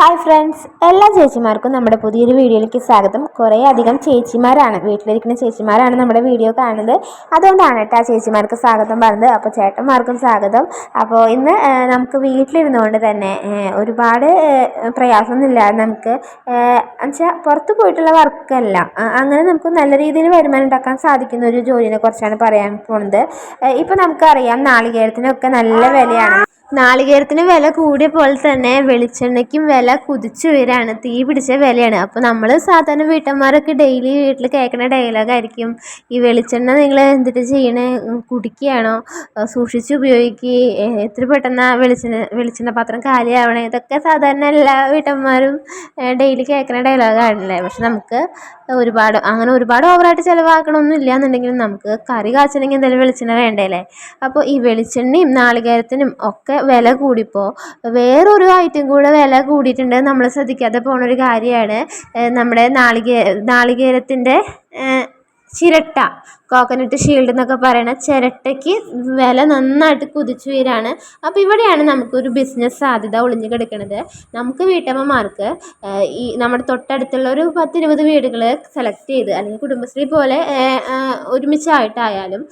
Hi friends എല്ലാ ചേച്ചിമാർക്കും നമ്മുടെ പുതിയൊരു വീഡിയോയിലേക്ക് സ്വാഗതം. കുറേ അധികം ചേച്ചിമാരാണ് വീട്ടിലിരിക്കുന്ന ചേച്ചിമാരാണ് നമ്മുടെ വീഡിയോ കാണുന്നത്. അതുകൊണ്ടാണ് കേട്ടോ ആ ചേച്ചിമാർക്ക് സ്വാഗതം പറഞ്ഞത്. അപ്പോൾ ചേട്ടന്മാർക്കും സ്വാഗതം. അപ്പോൾ ഇന്ന് നമുക്ക് വീട്ടിലിരുന്നുകൊണ്ട് തന്നെ ഒരുപാട് പ്രയാസമൊന്നുമില്ലാതെ നമുക്ക് എന്നുവെച്ചാൽ പുറത്ത് പോയിട്ടുള്ള വർക്കല്ല. അങ്ങനെ നമുക്ക് നല്ല രീതിയിൽ വരുമാനം ഉണ്ടാക്കാൻ സാധിക്കുന്ന ഒരു ജോലിനെ കുറിച്ചാണ് പറയാൻ പോകുന്നത് ഇപ്പോൾ നമുക്കറിയാം നാളികേരത്തിനൊക്കെ നല്ല വിലയാണ്. നാളികേരത്തിന് വില കൂടിയ പോലെ തന്നെ വെളിച്ചെണ്ണയ്ക്കും വില കുതിച്ചുയരാണ് തീ പിടിച്ച വിലയാണ്. അപ്പോൾ നമ്മൾ സാധാരണ വീട്ടമ്മമാരൊക്കെ ഡെയിലി വീട്ടിൽ കേൾക്കുന്ന ഡയലോഗായിരിക്കും ഈ വെളിച്ചെണ്ണ നിങ്ങൾ എന്തിട്ട് ചെയ്യണേ? കുടിക്കുകയാണോ? സൂക്ഷിച്ച് ഉപയോഗിക്കുക എത്ര പെട്ടെന്ന് വെളിച്ചെണ്ണ വെളിച്ചെണ്ണ പാത്രം കാലിയാവണേ? ഇതൊക്കെ സാധാരണ എല്ലാ വീട്ടമ്മമാരും ഡെയിലി കേൾക്കുന്ന ഡയലോഗാണല്ലേ പക്ഷെ നമുക്ക് ഒരുപാട് അങ്ങനെ ഒരുപാട് ഓവറായിട്ട് ചിലവാക്കണമൊന്നും ഇല്ല എന്നുണ്ടെങ്കിലും നമുക്ക് കറി കാച്ചണമെങ്കിൽ എന്തായാലും വെളിച്ചെണ്ണ വേണ്ടേലേ അപ്പോൾ ഈ വെളിച്ചെണ്ണയും നാളികേരത്തിനും ഒക്കെ വില കൂടിപ്പോൾ വേറൊരു ഐറ്റം കൂടെ വില കൂടിയിട്ടുണ്ട് നമ്മൾ ശ്രദ്ധിക്കാതെ പോണൊരു കാര്യമാണ് നമ്മുടെ നാളികേ നാളികേരത്തിന്റെ ചിരട്ട. കോക്കനട്ട് ഷീൽഡ് എന്നൊക്കെ പറയുന്ന ചിരട്ടയ്ക്ക് വില നന്നായിട്ട് കുതിച്ചു വരികയാണ്. അപ്പോൾ ഇവിടെയാണ് നമുക്കൊരു ബിസിനസ് സാധ്യത ഒളിഞ്ഞു കിടക്കുന്നത് നമുക്ക് വീട്ടമ്മമാർക്ക് ഈ നമ്മുടെ തൊട്ടടുത്തുള്ള ഒരു പത്തിരുപത് വീടുകൾ സെലക്ട് ചെയ്ത് അല്ലെങ്കിൽ കുടുംബശ്രീ പോലെ ഒരുമിച്ചായിട്ടായാലും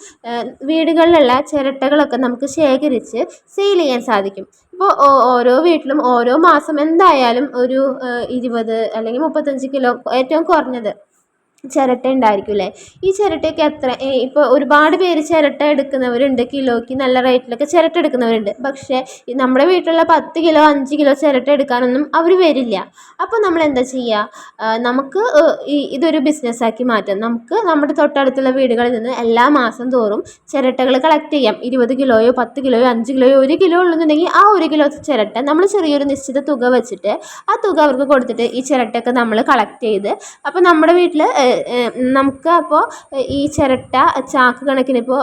വീടുകളിലുള്ള ചിരട്ടകളൊക്കെ നമുക്ക് ശേഖരിച്ച് സെയിൽ ചെയ്യാൻ സാധിക്കും. ഇപ്പോൾ ഓരോ വീട്ടിലും ഓരോ മാസം എന്തായാലും ഒരു ഇരുപത് അല്ലെങ്കിൽ മുപ്പത്തഞ്ച് കിലോ ഏറ്റവും കുറഞ്ഞത് ചിരട്ട ഉണ്ടായിരിക്കും അല്ലേ ഈ ചിരട്ടയൊക്കെ എത്ര ഇപ്പോൾ ഒരുപാട് പേര് ചിരട്ട എടുക്കുന്നവരുണ്ട് കിലോയ്ക്ക് നല്ല റേറ്റിലൊക്കെ ചിരട്ട എടുക്കുന്നവരുണ്ട്. പക്ഷേ നമ്മുടെ വീട്ടിലുള്ള പത്ത് കിലോ അഞ്ച് കിലോ ചിരട്ട എടുക്കാനൊന്നും അവർ വരില്ല. അപ്പോൾ നമ്മൾ എന്താ ചെയ്യുക നമുക്ക് ഇതൊരു ബിസിനസ്സാക്കി മാറ്റാം. നമുക്ക് നമ്മുടെ തൊട്ടടുത്തുള്ള വീടുകളിൽ നിന്ന് എല്ലാ മാസം തോറും ചിരട്ടകൾ കളക്ട് ചെയ്യാം. ഇരുപത് കിലോയോ പത്ത് കിലോയോ അഞ്ച് കിലോയോ ഒരു കിലോ ഉള്ളെന്നുണ്ടെങ്കിൽ ആ ഒരു കിലോ ചിരട്ട നമ്മൾ ചെറിയൊരു നിശ്ചിത തുക വെച്ചിട്ട് ആ തുക അവർക്ക് കൊടുത്തിട്ട് ഈ ചിരട്ടയൊക്കെ നമ്മൾ കളക്ട് ചെയ്ത് അപ്പോൾ നമ്മുടെ വീട്ടിൽ നമുക്ക് അപ്പോൾ ഈ ചിരട്ട ചാക്ക് കണക്കിന് ഇപ്പോൾ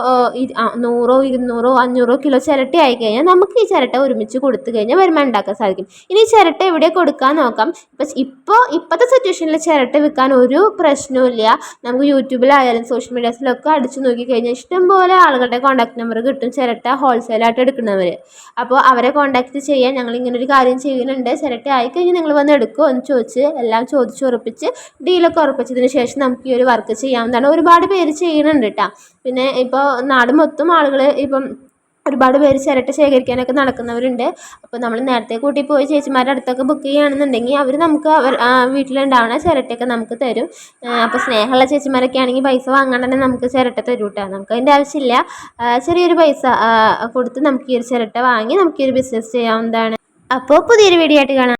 നൂറോ ഇരുന്നൂറോ അഞ്ഞൂറോ കിലോ ചിരട്ട ആയി കഴിഞ്ഞാൽ നമുക്ക് ഈ ചിരട്ട ഒരുമിച്ച് കൊടുത്തു കഴിഞ്ഞാൽ വരുമാനം ഉണ്ടാക്കാൻ സാധിക്കും. ഇനി ഈ ചിരട്ട എവിടെ കൊടുക്കാൻ നോക്കാം? ഇപ്പം ഇപ്പോൾ ഇപ്പോഴത്തെ സിറ്റുവേഷനിൽ ചിരട്ട വിൽക്കാൻ ഒരു പ്രശ്നവും ഇല്ല. നമുക്ക് യൂട്യൂബിലായാലും സോഷ്യൽ മീഡിയാസിലൊക്കെ അടിച്ചു നോക്കിക്കഴിഞ്ഞാൽ ഇഷ്ടംപോലെ ആളുകളുടെ കോൺടാക്ട് നമ്പർ കിട്ടും ചിരട്ട ഹോൾസെയിലായിട്ട് എടുക്കുന്നവർ അപ്പോൾ അവരെ കോൺടാക്ട് ചെയ്യാൻ ഞങ്ങൾ ഇങ്ങനെ ഒരു കാര്യം ചെയ്യുന്നുണ്ട്. ചിരട്ട ആയിക്കഴിഞ്ഞാൽ നിങ്ങൾ വന്ന് എടുക്കുമോ എന്ന് ചോദിച്ച് എല്ലാം ചോദിച്ചുറപ്പിച്ച് ഡീലൊക്കെ ഉറപ്പിച്ചതിന് ശേഷം നമുക്ക് ഈ ഒരു വർക്ക് ചെയ്യാവുന്നതാണ്. ഒരുപാട് പേര് ചെയ്യുന്നുണ്ട് കേട്ടോ പിന്നെ ഇപ്പോൾ നാട് മൊത്തം ആളുകൾ ഇപ്പം ഒരുപാട് പേര് ചിരട്ട ശേഖരിക്കാനൊക്കെ നടക്കുന്നവരുണ്ട്. അപ്പോൾ നമ്മൾ നേരത്തെ കൂട്ടി പോയി ചേച്ചിമാരുടെ അടുത്തൊക്കെ ബുക്ക് ചെയ്യുകയാണെന്നുണ്ടെങ്കിൽ അവർ നമുക്ക് അവർ വീട്ടിലുണ്ടാവുന്ന ചിരട്ടയൊക്കെ നമുക്ക് തരും. അപ്പോൾ സ്നേഹമുള്ള ചേച്ചിമാരൊക്കെ ആണെങ്കിൽ പൈസ വാങ്ങാണ്ട് തന്നെ നമുക്ക് ചിരട്ട തരും കേട്ടോ നമുക്ക് അതിന്റെ ആവശ്യമില്ല. ചെറിയൊരു പൈസ കൊടുത്ത് നമുക്ക് ഈ ഒരു ചിരട്ട വാങ്ങി നമുക്ക് ഈ ഒരു ബിസിനസ് ചെയ്യാവുന്നതാണ്. അപ്പോൾ പുതിയൊരു വീഡിയോ ആയിട്ട് കാണാം.